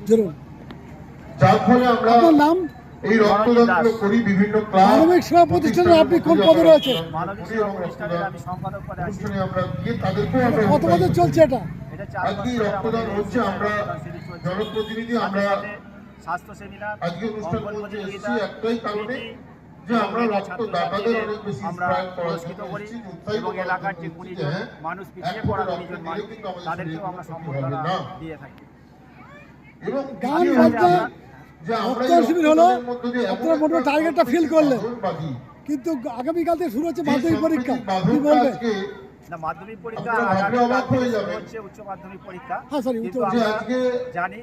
জরুর যার ফলে আমরা আপনার নাম? এই রক্তদানগুলো করি বিভিন্ন ক্লাব মানবিক সেবা আপনি কোন পদে রয়েছে? মানবিক সেবা প্রতিষ্ঠানের আমি সম্পাদক পদে আছি। আমরা গিয়ে তাদেরকেও আমরা কত বছর চলছে এটা? এটা চার আজকে রক্তদান হচ্ছে আমরা রক্তদান জনপ্রতিনিধি আমরা স্বাস্থ্য সেমিনার আজকে অনুষ্ঠান করতে এসেছি একটাই কারণে যে আমরা এবং রক্তদাতাদের অনেক বেশি আমরা inspire করার পুরস্কৃত করি এবং এলাকার যে কুড়ি হ্যাঁ, মানুষ পিছিয়ে পড়া কুড়ি মানুষ তাদেরকেও আমরা সম্বর্ধনা দিয়ে থাকি। গান বলতে হচ্ছে রক্তদান শিবির হলো, আপনারা মোটামুটি টার্গেটটা ফিল করলেন। কিন্তু আগামীকাল থেকে শুরু হচ্ছে মাধ্যমিক পরীক্ষা। কি বলবে? না মাধ্যমিক পরীক্ষা হয়ে। হচ্ছে উচ্চ মাধ্যমিক পরীক্ষা। হ্যাঁ, স্যার উচ্চ- আমরা জানি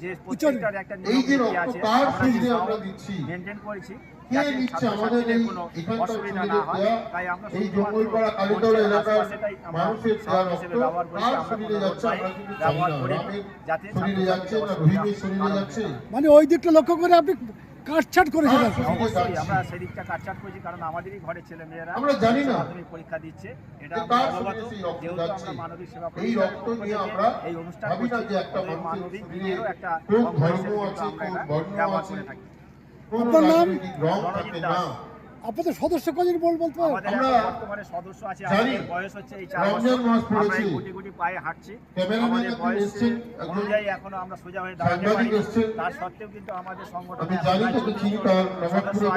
যে প্রত্যেকটার একটা নিয়ম আছে। আমরা শরীরে সেটাও আমরা দিচ্ছি, মেনটেন করেছি। কে নিচ্ছে? আমাদের এই এখানকার অসুবিধা না ছেলেদের হয় দেয়া, তাই আমরা এই জঙ্গলপাড়া কালীতলা এলাকার মানুষের দেওয়া রক্ত ব্যবহার করি কার আমরা শরীরে যাচ্ছে আমরা কিন্তু জানি না। রামের শরীরে যাচ্ছে না রহিমের শরীরে যাচ্ছে। মানে ওই দিকটা লক্ষ্য করে আপনি কাটছাট করেছেন আর কি। অবশ্যই আমরা সেদিকটা কাটছাট করেছি কারণ আমাদেরই ঘরের ছেলে মেয়েরা আমরা জানি না। মাধ্যমিক পরীক্ষা দিচ্ছে। এটা অবগত যেহেতু আমরা মানবিক সেবা এই রক্ত নিয়ে আমরা এই অনুষ্ঠান ভাবি না করছি, যে একটা মানবিক একটা ধর্ম আছে, আমরা কোন এটা বর্ণ ব্যবহার আছে, করে থাকি। কোন আপনার নাম? রাজনৈতিক রং রণজিৎ থাকে দাস। না আপনাদের সদস্য কজন বল বলতে পারেন? আমরা বর্তমানে সদস্য আছে জানি, আমাদের বয়স হচ্ছে এই চার বছর। মাস আমরা গুটি গুটি পায়ে হাঁটছি। ক্যামেরাম্যান আমাদের বয়স এসছেন, অনুযায়ী এখনও আমরা সোজা হয়ে দাঁড়াতে পারি তার সত্ত্বেও কিন্তু আমাদের সংগঠনে আমি জানি চিনি তার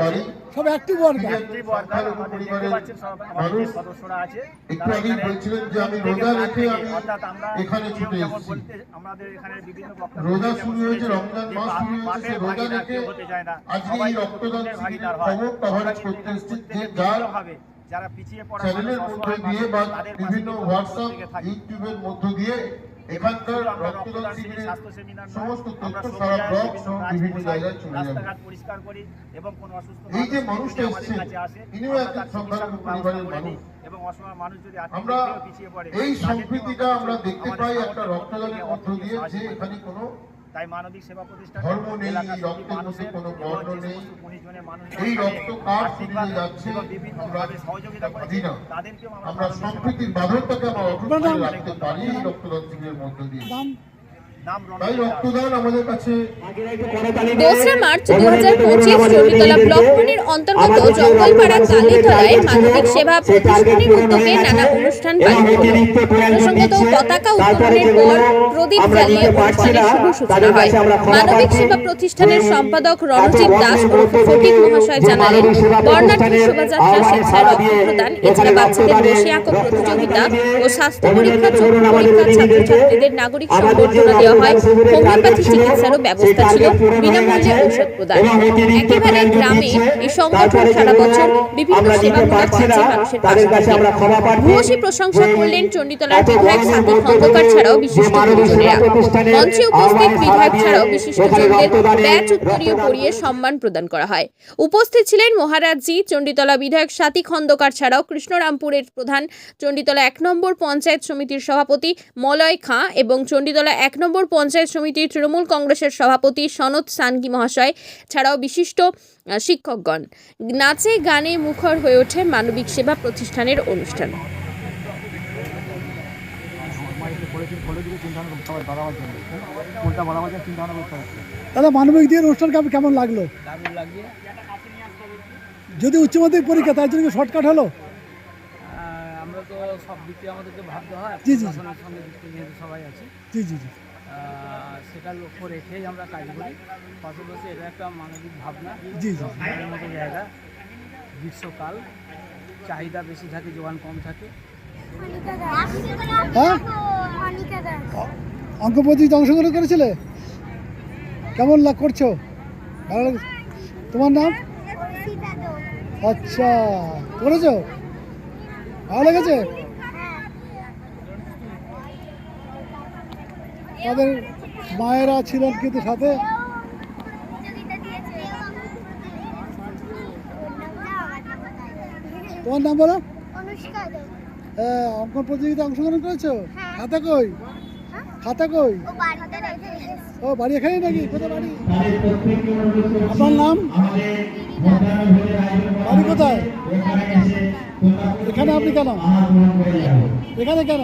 বাড়ি সব অ্যাক্টিভ ওয়ার্কার Active worker, আমাদের দেখতে পাচ্ছেন সব আমাদের সদস্যরা আছে একটু এখানে বলছিলেন যে আমি রোজা রেখে আমি এখানে ছুটে এসেছি। আমাদের এখানে বিভিন্ন বক্তা রোজা শুরু হয়েছে, রমজান মাস শুরু হয়েছে, রোজা রেখে হতে চায় না। আজকে সবাই এই রক্তদান শিবিরের খবর coverage কিন্তু করতে এখানে এসেছি, প্রত্যেকে যে যার যারা পিছিয়ে পড়া চ্যানেলের মানুষ, দিয়ে বা বিভিন্ন হোয়াটসঅ্যাপ ইউটিউবের মধ্য দিয়ে এখানকার আমরা রক্তদান রক্তদান শিবিরের স্বাস্থ্য সেমিনার নয়, সমস্ত তথ্য সারা ব্লক সহ বিভিন্ন জায়গায় চলে যাবে। পরিষ্কার করি এবং কোনো অসুস্থ এই যে মানুষটা এসছে, কাছে আসে, ইনিও আমরা একজন সংখ্যালঘু পরিবারের মানুষ। এবং অসহায় মানুষ যদি আমরা দিক থেকেও পিছিয়ে পড়ে, এই সম্প্রীতিটা আমরা দেখতে পাই একটা রক্তদানের মধ্য দিয়ে যে এখানে কোনো তাই মানবিক সেবা প্রতিষ্ঠান ধর্ম নেই, এলাকার মানুষের গুণীজনের মানুষ এই রক্ত কার আর্থিকভাবে যাচ্ছে? বিভিন্নভাবে আমরা সহযোগিতা ভাবি করেছে। তাদেরকেও আমরা সম্প্রীতির বাঁধনটাকে আমরা করে রাখতে পারি এই রক্তদান শিবিরের মধ্য দিয়ে। দোসরা মার্চ দু হাজার পঁচিশ অন্তর্গত জঙ্গলপাড়া কালীতলায় মানবিক সেবা প্রতিষ্ঠানের উদ্যোগে নানা অনুষ্ঠান প্রসঙ্গত পতাকা উত্তোলনের পর প্রদীপ জ্বালিয়ে অনুষ্ঠানের শুভ সূচনা হয়। মানবিক সেবা প্রতিষ্ঠানের সম্পাদক রণজিৎ দাস ও ফটিক মহাশয় জানালেন বর্ণাঢ্য শোভাযাত্রা স্বেচ্ছায় রক্ত প্রদান এছাড়া বাচ্চাদের বসে আঁকো প্রতিযোগিতা ও স্বাস্থ্য পরীক্ষা চক্ষু পরীক্ষা ছাত্রছাত্রীদের নাগরিক সংবর্ধনা দেওয়া হয়। হোমিওপ্যাথি চিকিৎসারও ব্যবস্থা ছিল। বিনামূল্যে ঔষধ প্রদান। একেবারে গ্রামে এই সংগঠন সারা বছর বিভিন্ন সেবামূলক কাজে মানুষের পাশে ভূয়সী প্রশংসা করলেন চণ্ডীতলার বিধায়ক সাথী খন্দকার ছাড়াও বিশিষ্ট গুরুজনেরা। মঞ্চে উপস্থিত বিধায়ক ছাড়াও বিশিষ্টজনদের ব্যাচ উত্তরীয় পরিয়ে সম্মান প্রদান করা হয়। উপস্থিত ছিলেন মহারাজজি চণ্ডীতলা বিধায়ক সাথী খন্দকার ছাড়াও কৃষ্ণরামপুরের প্রধান চণ্ডীতলা এক নম্বর পঞ্চায়েত সমিতির সভাপতি মলয় খাঁ এবং চণ্ডীতলা এক নম্বর পঞ্চায়েত সমিতির তৃণমূল কংগ্রেসের সভাপতি সনৎ সানকি মহাশয় ছাড়াও বিশিষ্ট শিক্ষকগণ। নাচে গানে মুখর হয়ে ওঠে মানবিক সেবা প্রতিষ্ঠানের অনুষ্ঠান। দাদা মানবিক দিয়ে অনুষ্ঠান কেমন- কেমন লাগল? যদি উচ্চ মাধ্যমিক পরীক্ষা তার জন্য শর্টকাট হলো? আমরা তো সব দিক থেকে আমাদেরকে ভাবতে হয়। জি, জি, সবাই আছে। জি জি জি। সেটা লক্ষ্য রেখেই আমরা কাজ করি। পাশাপাশি এটা একটা মানবিক ভাবনা জি মতো জায়গা। গ্রীষ্মকাল চাহিদা বেশি থাকে জোগান কম থাকে। হ্যাঁ? অঙ্ক প্রতিযোগিতা অংশগ্রহণ করেছিলে? কেমন লাগ করছ? ভালো লাগে তোমার নাম? আচ্ছা করেছ? ভালো লেগেছে? তাদের মায়েরা ছিলেন কিন্তু সাথে। তোমার নাম বলো? হ্যাঁ, অঙ্কন প্রতিযোগিতা অংশগ্রহণ করেছ? হ্যাঁ। খাতা কই? হ্যাঁ? খাতা কই? ও বাড়ি এখানেই নাকি? কোথায় বাড়ি? আপনার নাম? বাড়ি কোথায়? এখানে আপনি কেন? এখানে কেন?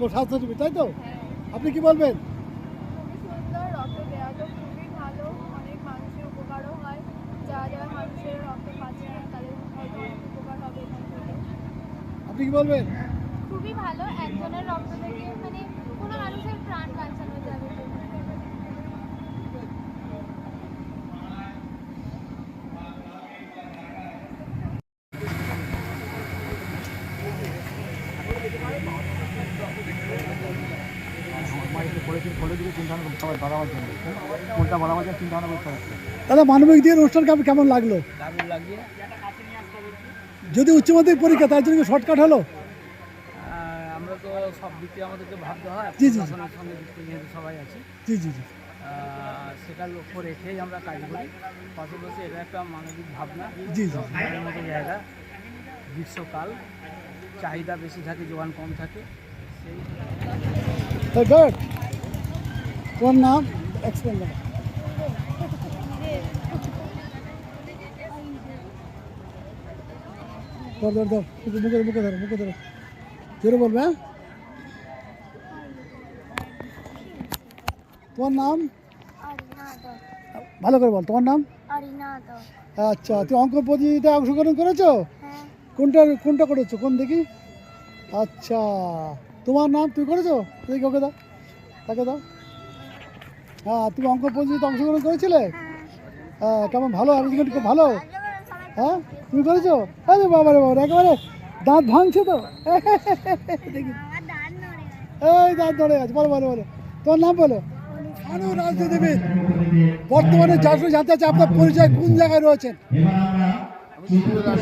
এবং তাই তো? আপনি কি বলবেন? খুবই সুন্দর রক্ত দেওয়া তো খুবই ভালো অনেক মানুষের উপকারও হয় যারা যারা মানুষের রক্ত পাচ্ছে না তাদের হয়তো অনেক উপকার হবে এখান থেকে আপনি কি বলবেন খুবই ভালো একজনের রক্ত থেকে মানে কোনো মানুষের প্রাণ বাঁচানো যাবে কোনটা বাড়াবার জন্য চিন্তা ভাবনা করতে হচ্ছে দাদা মানবিক দিয়ে অনুষ্ঠান কেমন- কেমন লাগল? দারুণ লাগিয়ে। যদি উচ্চ মাধ্যমিক পরীক্ষা তার জন্য শর্টকাট হলো? আমরা তো সব দিক আমাদেরকে ভাবতে হয় জি, জি, জি। সঙ্গে যেহেতু সবাই আছে। জি জি জি। সেটা লক্ষ্য রেখেই আমরা কাজ করি। পাশাপাশি এটা একটা মানবিক ভাবনা জি জি। মতো জায়গা। গ্রীষ্মকাল চাহিদা বেশি থাকে জোগান কম থাকে। সেই তো নাম এক্সপ্লেন ধর ধর ধর, মুখে মুখে ধরো মুখে ধরো। জোরে বলবে তোমার নাম? ভালো করে বল, তোমার নাম? আচ্ছা তুমি অঙ্ক প্রতিযোগিতায় অংশগ্রহণ করেছ? কোনটা কোনটা করেছ? কোন দেখি? আচ্ছা তোমার নাম তুমি করেছ? দেখি ওকে দাও তাকে দাও। হ্যাঁ তুমি অঙ্ক প্রতিযোগিতা অংশগ্রহণ করেছিলে? হ্যাঁ কেমন ভালো? আরেঞ্জমেন্ট খুব ভালো? হ্যাঁ তুমি করেছ? আরে বাবা রে বাবা একেবারে দাঁত ভাঙছে তো। দেখি। এই দাঁত ধরে আছে বলো বলো বলো। তোমার নাম বলো। আনু রাজনীতিবিদ। বর্তমানে চারশো জানতে চাচ্ছে আপনার পরিচয় কোন জায়গায় রয়েছেন এক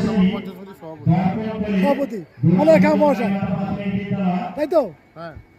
সভাপতি। মানে মহাশয় তাই তো? হ্যাঁ।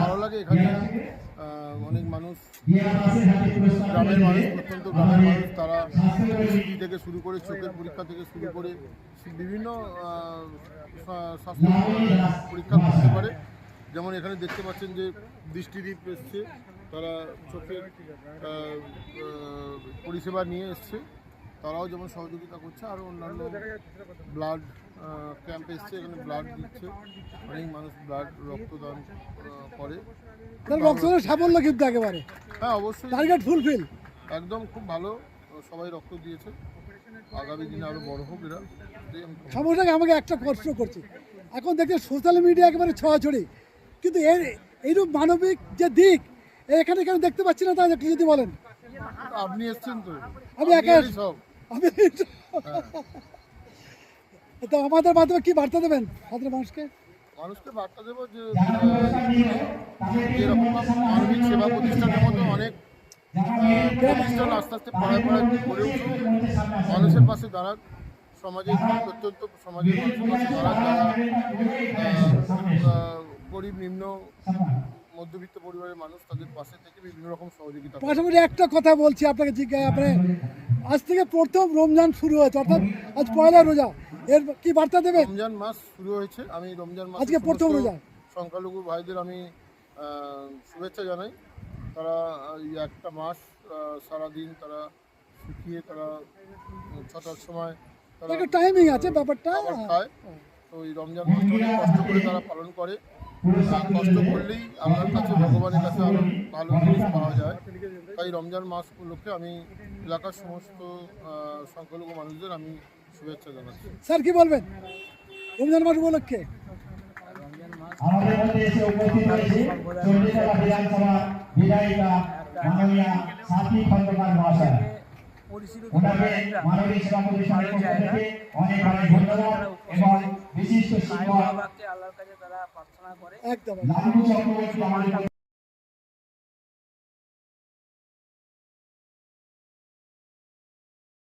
ভালো লাগে এখানে। অনেক মানুষ, গ্রামের মানুষ প্রত্যন্ত গ্রামের মানুষ, তারা সিটি থেকে শুরু করে চোখের পরীক্ষা থেকে শুরু করে বিভিন্ন স্বাস্থ্য পরীক্ষা করতে পারে। যেমন এখানে দেখতে পাচ্ছেন যে দৃষ্টিদীপ এসছে, তারা চোখের পরিষেবা নিয়ে এসছে। তারাও যেমন সহযোগিতা করছে আরও অন্যান্য ব্লাড ক্যাম্প এসছে এখানে ব্লাড দিচ্ছে। অনেক মানুষ ব্লাড রক্তদান করে। রক্তদানের সাফল্য কিন্তু একেবারে। হ্যাঁ অবশ্যই। টার্গেট ফুলফিল একদম খুব ভালো সবাই রক্ত দিয়েছে। আগামী দিনে আরও বড় হোক এরা। সমস্যাকে আমাকে একটা প্রশ্ন করছে। এখন দেখছি সোশ্যাল মিডিয়া একেবারে ছড়াছড়ি। কিন্তু এর এইরূপ মানবিক যে দিক এখানে কেন দেখতে পাচ্ছি না তা একটু যদি বলেন। আপনি এসছেন তো? আমি একা সব আমি তো আমাদের মাধ্যমে কি বার্তা দেবেন আমাদের মানুষকে? মানুষকে বার্তা দেবো যে আহ, এরকম মানবিক সেবা প্রতিষ্ঠানের মতো অনেক প্রতিষ্ঠান আস্তে আস্তে পাড়ায় পাড়ায় গড়ে উঠুক। মানুষের পাশে দাঁড়াক। সমাজের প্রত্যন্ত সমাজের মানুষের পাশে দাঁড়াক গরিব নিম্ন মধ্যবিত্ত পরিবারের মানুষ তাদের পাশে থেকে বিভিন্ন রকম সহযোগিতা। পাশাপাশি একটা কথা বলছি আপনাকে জিজ্ঞাসা আপনি আজ থেকে প্রথম রমজান শুরু হয়েছে অর্থাৎ আজ পয়লা রোজা। এর কি বার্তা দেবেন? রমজান মাস শুরু হয়েছে আমি রমজান মাস আজকে প্রথম রোজা। সংখ্যালঘু ভাইদের আমি শুভেচ্ছা জানাই। তারা এই একটা মাস সারাদিন তারা শুকিয়ে তারা ছটার সময় তারা একটা টাইমিং আছে ব্যাপারটা। খায়। তো এই রমজান মাসটা কষ্ট করে তারা পালন করে। কষ্ট করলেই আমার কাছে ভগবানের কাছে আরও ভালো জিনিস পাওয়া যায়। তাই রমজান মাস উপলক্ষে আমি এলাকার সমস্ত সংখ্যালঘু মানুষদের আমি শুভেচ্ছা জানাচ্ছি। স্যার কি বলবেন? রমজান মাস উপলক্ষে? আমাদের মধ্যে এসে উপস্থিত হয়েছে চণ্ডীতলা বিধানসভা বিধায়িকা মাননীয়া সাথী খন্দকার মহাশয়। পরিস্থিতি ওনাকে জায়গা এবং বিশিষ্ট আল্লাহর কাছে তারা প্রার্থনা করে। একদম